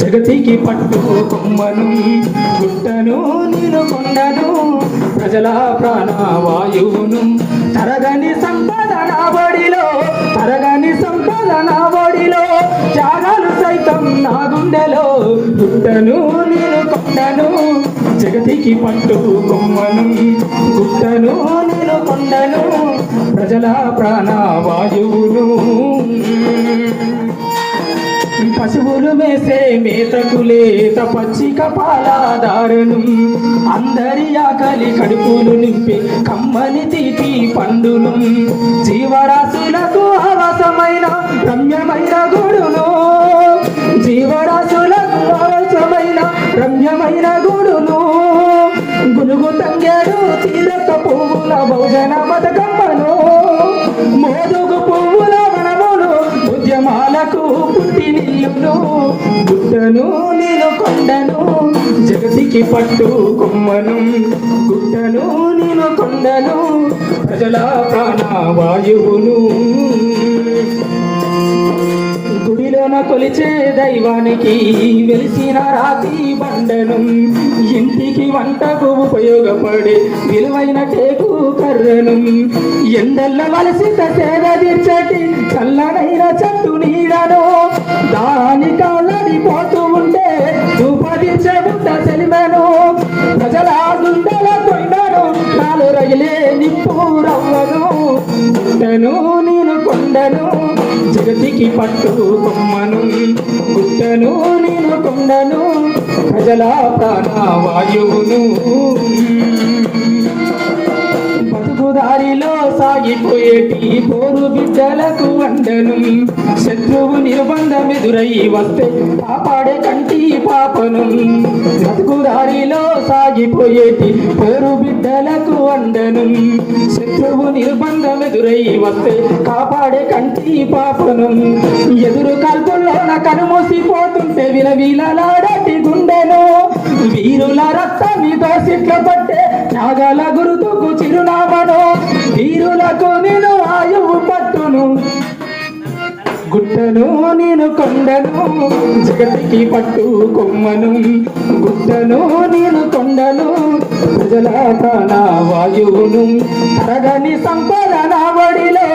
జగతికి పట్టు కొమ్మను గుట్టను నేను కొండను ప్రజల ప్రాణవాయువును. తరగని సంపద నాబడిలో తరగని సంపద నాబడిలో బడిలో సైతం నా గుండెలో. గుట్టను నేను కొండను జగతికి పట్టు కొమ్మను గుట్టను నేను కొండను ప్రజల ప్రాణవాయువును. పశువులు మేసే మేతకు లేత పచ్చిక పాలాదారును అందరి ఆకలి కడుపులు నింపి కమ్మని తీపి పండును. జీవరాశులకు ఆవాసమైన రమ్యమైన గూడును. జీవరాశులకు అవసరమైన రమ్యమైన గూడును. గునుగు తంగాడు తీరత పువ్వుల భోజన బతుకమ్మను. మోదుగు పువ్వుల వనమును ఉద్యమాలకు పుట్టి గుట్టను నేను కొండను జగతికి పట్టు కొమ్మను గుట్టను నేను కొండను ప్రజల ప్రాణవాయువును గుడిలోన కొలిచే దైవానికి వెలిసిన రాతి బండను ఇంటికి వంటకు ఉపయోగపడే విలువైన టేకు కర్రను ఎండల్ల వలసి సేద తీర్చటి చల్లనైన చెట్టు నీడను దాని కాళ్ళడిపోతూ ఉంటే చూపదించే బుట్ట సెలిమెను ప్రజల గుండెల కొన్నాను నాలు రగిలే నిప్పురవ్వను నేను కొండను? జగతికి పట్టు కొమ్మను. గుట్టను నేను కొండను? ప్రజల ప్రాణవాయువును. బతుకుదారిలో పోరు బిడ్డలకు వండను. శత్రువు నిర్బంధం ఎదురై వస్తే కాపాడే కంటి పాపను. బతుకుదారిలో సాగిపోయేటి పోరు బిడ్డలకు వండను. శత్రువు నిర్బంధం ఎదురై వస్తే కాపాడే కంటి పాపను. ఎదురు కల్పుల్లోన కనుమూసిపోతుంటే విలవిలలాడటి గుండెను. వీరుల రక్తం మీతో సిట్ల పట్టే త్యాగాల గురుతుకు చిరునామను. వీరులకు నేను ఆయువు పట్టును. గుట్టను నేను కొండను జగతికి పట్టు కొమ్మను. గుట్టను నేను కొండను ప్రజల ప్రాణ వాయువును. తరగని సంపద నా ఒడిలో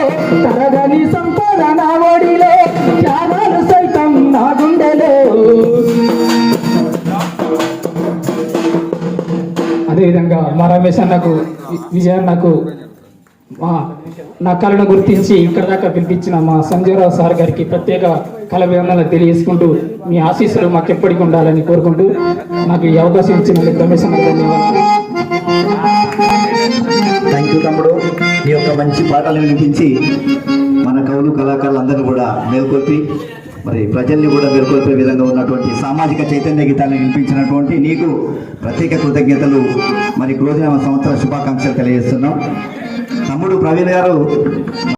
తరగని సంపద నా ఒడిలో త్యాగాలు సైతం నా గుండెలో. అదేవిధంగా మా రమేష్ అన్నకు విజయ్ అన్నకు మా నా కళను గుర్తించి ఇక్కడ దాకా పిలిపించిన మా సంజయరావు సార్ గారికి ప్రత్యేక కళాభివందనలు తెలియజేసుకుంటూ మీ ఆశీస్సులు మాకు ఎప్పటికీ ఉండాలని కోరుకుంటూ నాకు ఈ అవకాశం ఇచ్చినందుకు రమేష్ థ్యాంక్ యూ తమ్ముడు. ఈ యొక్క మంచి పాటలు వినిపించి మన కవులు కళాకారులు కూడా మేల్కొల్పి మరి ప్రజల్ని కూడా మేల్కొల్పే విధంగా ఉన్నటువంటి సామాజిక చైతన్య గీతాలను వినిపించినటువంటి నీకు ప్రత్యేక కృతజ్ఞతలు. మరి క్రోధినామ సంవత్సర శుభాకాంక్షలు తెలియజేస్తున్నాం. తమ్ముడు ప్రవీణ్ గారు